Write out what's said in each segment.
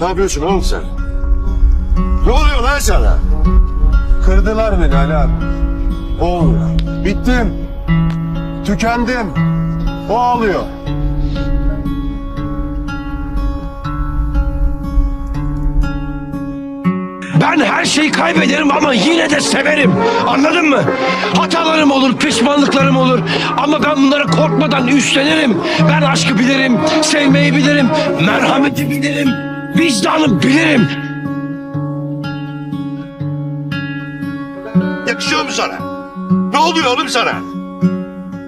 Ne yapıyorsun oğlum sen? Ne oluyor lan sana? Kırdılar beni Ali abi. Olmuyor. Bittim. Tükendim. O ağlıyor. Ben her şeyi kaybederim ama yine de severim. Anladın mı? Hatalarım olur, pişmanlıklarım olur. Ama ben bunları korkmadan üstlenirim. Ben aşkı bilirim, sevmeyi bilirim, merhameti bilirim, vicdanı bilirim. Yakışıyor mu sana? Ne oluyor oğlum sana?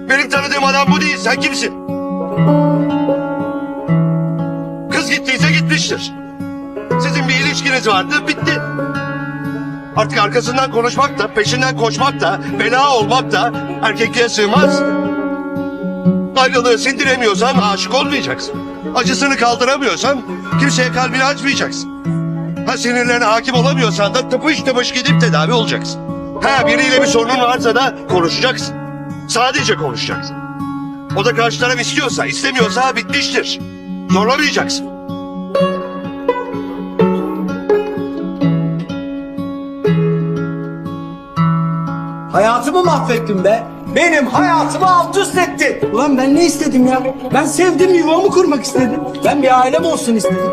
Benim tanıdığım adam bu değil. Sen kimsin? Kız gittiyse gitmiştir. Sizin bir ilişkiniz vardı, bitti. Artık arkasından konuşmak da, peşinden koşmak da, bela olmak da erkekliğe sığmaz. Ayrılığı sindiremiyorsan aşık olmayacaksın. Acısını kaldıramıyorsan kimseye kalbini açmayacaksın. Ha sinirlerine hakim olamıyorsan da tıpış tıpış gidip tedavi olacaksın. Ha biriyle bir sorunun varsa da konuşacaksın. Sadece konuşacaksın. O da karşı taraf istiyorsa, istemiyorsa bitmiştir. Zorlamayacaksın. Hayatımı mahvettin be. Benim hayatımı alt üst ettin. Ulan ben ne istedim ya? Ben sevdim yuvamı kurmak istedim. Ben bir ailem olsun istedim.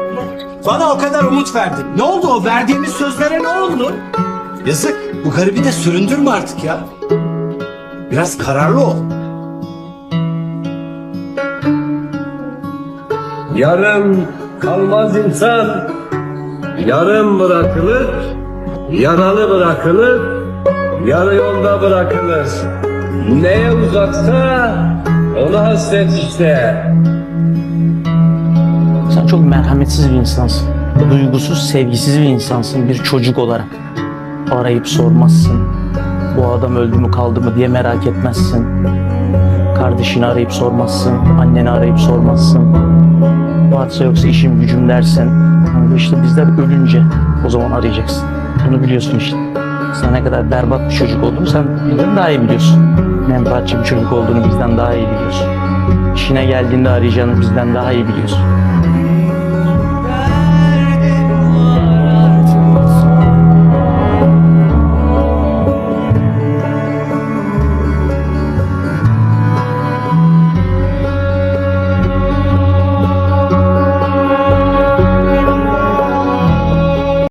Bana o kadar umut verdin. Ne oldu o verdiğimiz sözlere ne oldu? Yazık. Bu garibi de süründürme artık ya. Biraz kararlı ol. Yarım kalmaz insan, yarım bırakılır, yaralı bırakılır, yarı yolda bırakılır. Neye uzaksa ona hasret işte. Sen çok merhametsiz bir insansın. Duygusuz, sevgisiz bir insansın bir çocuk olarak. Arayıp sormazsın. Bu adam öldü mü kaldı mı diye merak etmezsin. Kardeşini arayıp sormazsın. Anneni arayıp sormazsın. Varsa yoksa işim gücüm dersin. Ama işte bizler ölünce o zaman arayacaksın. Bunu biliyorsun işte. Sen ne kadar berbat bir çocuk olduğunu sen bizden daha iyi biliyorsun. Menfaatçi bir çocuk olduğunu bizden daha iyi biliyorsun. İşine geldiğinde arayacağını bizden daha iyi biliyorsun.